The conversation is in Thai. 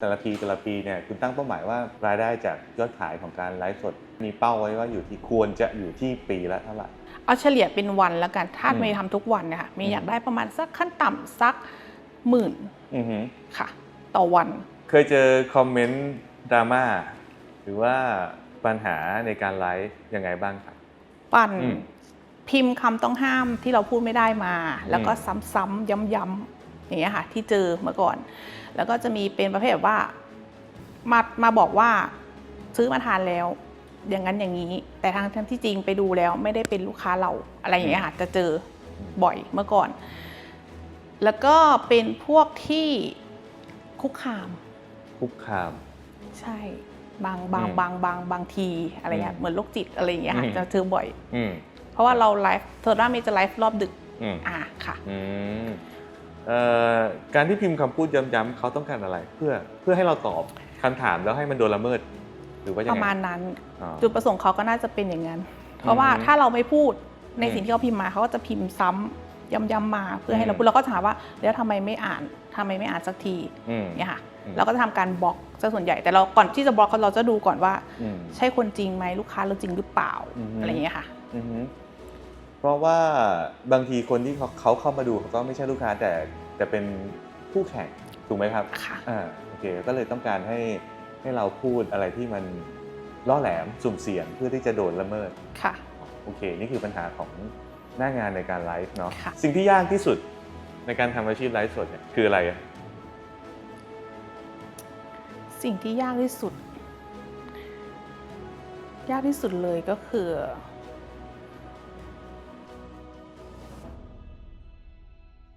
แต่ละปีแต่ละปีเนี่ยคุณตั้งเป้าหมายว่ารายได้จากยอดขายของการไลฟ์สด มีเป้าไว้ว่าอยู่ที่ควรจะอยู่ที่ปีละเท่าไหร่เอาเฉลี่ยเป็นวันแล้วกันถ้าอืมเมย์ทำทุกวันเนี่ยค่ะเมอืย์มอยากได้ประมาณสักขั้นต่ำสักหมื่นอือหือค่ะ ต่อวัน เคยเจอคอมเมนต์ดราม่าหรือว่าปัญหาในการไลฟ์ยังไงบ้างครับปั่นอืมพิมพ์คำต้องห้ามที่เราพูดไม่ได้มา แล้วก็อืมซ้ำๆย้ำๆ อย่างเงี้ยค่ะที่เจอเมื่อก่อน แล้วก็จะมีเป็นประเภทแบบว่ามามาบอกว่าซื้อมาทานแล้ว อย่างนั้นอย่างนี้ แต่ทางทั้งที่จริงไปดูแล้วไม่ได้เป็นลูกค้าเราอะไรอย่างเงี้ยค่ะจะเจอบ่อยเมื่อก่อน แล้วก็เป็นพวกที่คุกคาม คุกคาม ใช่บางบางอืมบางบางบางทีอะไรเงี้ยอืมเหมือนโรคจิตอะไรอย่างเงี้ยค่ะอืมจะเจอบ่อยอืมเพราะว่าเราไลฟ์โซดาเมจะไลฟ์รอบดึกอืมอ่าค่ะอืมเอ่อ การที่พิมพ์คำพูดย้ำๆเขาต้องการอะไร เพื่อเพื่อให้เราตอบคำถามแล้วให้มันโดนละเมิด หรือว่ายังปไงระมาณนั้นอ๋อจุดประสงค์เขาก็น่าจะเป็นอย่างนั้น เพราะว่าอืมถ้าเราไม่พูดในอืมสิ่งที่เขาพิมพ์มาเขาก็จะพิมพ์ซ้ำย้ำๆมาเพื่อให้เราอืมพูดเราก็ถามว่าแล้วทำไมไม่อ่านทำไมไม่อ่านสักทีอืมเนี่ยค่ะอืมเราก็จะทำการบล็อกซะส่วนใหญ่แต่เราก่อนที่จะบล็อกเราจะดูก่อนว่าอืมใช่คนจริงไหมลูกค้าเราจริงหรือเปล่าอือฮึอะไรอย่างเงี้ยค่ะอือฮึ เพราะว่าบางทีคนที่เขาเขาเข้ามาดูเขาก็ไม่ใช่ลูกค้าแต่แต่เป็นคู่แข่งถูกไหมครับค่ะอ่าโอเคก็เลยต้องการให้ให้เราพูดอะไรที่มันล่อแหลมสุ่มเสี่ยงเพื่อที่จะโดนละเมิดค่ะโอเค นี่คือปัญหาของหน้างานในการไลฟ์เนาะค่ะสิ่งที่ยากที่สุดในการทำอาชีพไลฟ์สดเนี่ยคืออะไรอะสิ่งที่ยากที่สุด ยากที่สุดเลยก็คือ